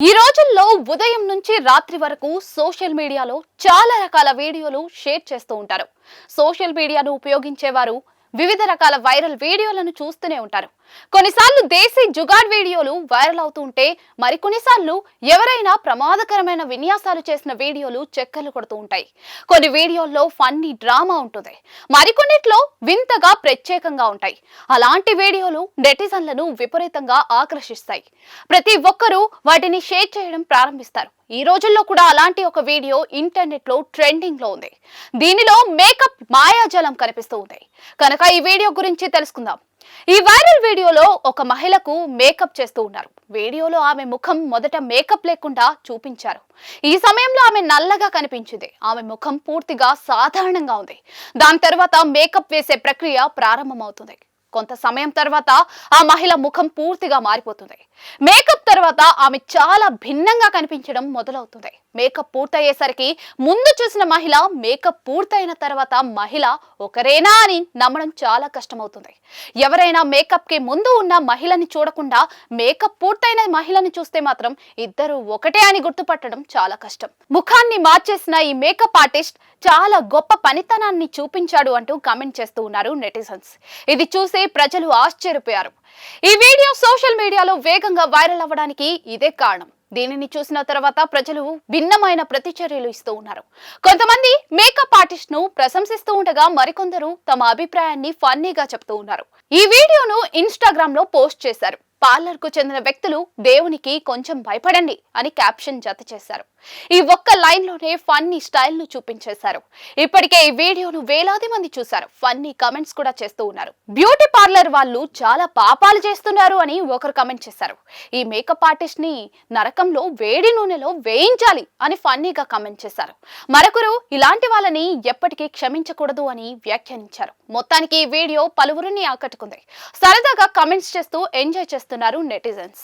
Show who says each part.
Speaker 1: ఈ రోజుల్లో ఉదయం నుంచి రాత్రి వరకు సోషల్ మీడియాలో చాలా రకాల వీడియోలు షేర్ చేస్తూ ఉంటారు. సోషల్ మీడియాను ఉపయోగించేవారు వివిధ రకాల వైరల్ వీడియోలను చూస్తూనే ఉంటారు. కొన్నిసార్లు దేశీ జుగాడ్ వీడియోలు వైరల్ అవుతూ ఉంటే మరికొన్నిసార్లు ఎవరైనా ప్రమాదకరమైన విన్యాసాలు చేసిన వీడియోలు చెక్కర్లు కొడుతూ ఉంటాయి. కొన్ని వీడియోల్లో ఫన్నీ డ్రామా ఉంటుంది. మరికొన్నిట్లో వింతగా ప్రత్యేకంగా ఉంటాయి. అలాంటి వీడియోలు నెటిజన్లను విపరీతంగా ఆకర్షిస్తాయి. ప్రతి ఒక్కరూ వాటిని షేర్ చేయడం ప్రారంభిస్తారు. ఈ రోజుల్లో కూడా అలాంటి ఒక వీడియో ఇంటర్నెట్లో ట్రెండింగ్లో ఉంది. దీనిలో మేకప్ మాయాజలం కనిపిస్తూ ఉంది. కనుక ఈ వీడియో గురించి తెలుసుకుందాం. ఈ వైరల్ వీడియోలో ఒక మహిళకు మేకప్ చేస్తూ ఉన్నారు. వీడియోలో ఆమె ముఖం మొదట మేకప్ లేకుండా చూపించారు. ఈ సమయంలో ఆమె నల్లగా కనిపించింది. ఆమె ముఖం పూర్తిగా సాధారణంగా ఉంది. దాని తర్వాత మేకప్ వేసే ప్రక్రియ ప్రారంభమవుతుంది. కొంత సమయం తర్వాత ఆ మహిళ ముఖం పూర్తిగా మారిపోతుంది. మేకప్ తర్వాత ఆమె చాలా భిన్నంగా కనిపించడం మొదలవుతుంది. మేకప్ పూర్తయ్యేసరికి ముందు చూసిన మహిళ మేకప్ పూర్తయిన తర్వాత మహిళ ఒకరేనా అని నమ్మడం చాలా కష్టమవుతుంది. ఎవరైనా మేకప్కి ముందు ఉన్న మహిళని చూడకుండా మేకప్ పూర్తయిన మహిళని చూస్తే మాత్రం ఇద్దరు ఒకటే అని గుర్తుపట్టడం చాలా కష్టం. ముఖాన్ని మార్చేసిన ఈ మేకప్ ఆర్టిస్ట్ చాలా గొప్ప పనితనాన్ని చూపించాడు అంటూ కామెంట్ చేస్తూ ఉన్నారు నెటిజన్స్ ఇది చూసి ప్రజలు ఆశ్చర్యపోయారు. ఈ వీడియో సోషల్ మీడియాలో వేగంగా వైరల్ అవ్వడానికి ఇదే కారణం. దీనిని చూసిన తర్వాత ప్రజలు భిన్నమైన ప్రతిచర్యలు ఇస్తూ ఉన్నారు. కొంతమంది మేకప్ ఆర్టిస్ట్ను ప్రశంసిస్తూ ఉండగా మరికొందరు తమ అభిప్రాయాన్ని ఫన్నీగా చెప్తూ ఉన్నారు. ఈ వీడియోను ఇన్స్టాగ్రామ్లో పోస్ట్ చేశారు. పార్లర్కు చెందిన వ్యక్తులు దేవునికి కొంచెం భయపడండి అని క్యాప్షన్ జత చేశారు. ఈ ఒక్క లైన్లోనే ఫన్నీ స్టైల్ను చూపించేశారు. ఇప్పటికే ఈ వీడియోను వేలాది మంది చూశారు. ఫన్నీ కమెంట్స్ కూడా చేస్తూ ఉన్నారు. బ్యూటీ పార్లర్ వాళ్ళు చాలా పాపాలు చేస్తున్నారు అని ఒకరు కమెంట్ చేశారు. ఈ మేకప్ ఆర్టిస్ట్ని నరకంలో వేడి నూనెలో వేయించాలి అని ఫన్నీగా కమెంట్ చేశారు. మరొకరు ఇలాంటి వాళ్ళని ఎప్పటికీ క్షమించకూడదు అని వ్యాఖ్యానించారు. మొత్తానికి ఈ వీడియో పలువురిని ఆకట్టుకుంది. సరదాగా కమెంట్స్ చేస్తూ ఎంజాయ్ చేస్తున్నారు నెటిజన్స్.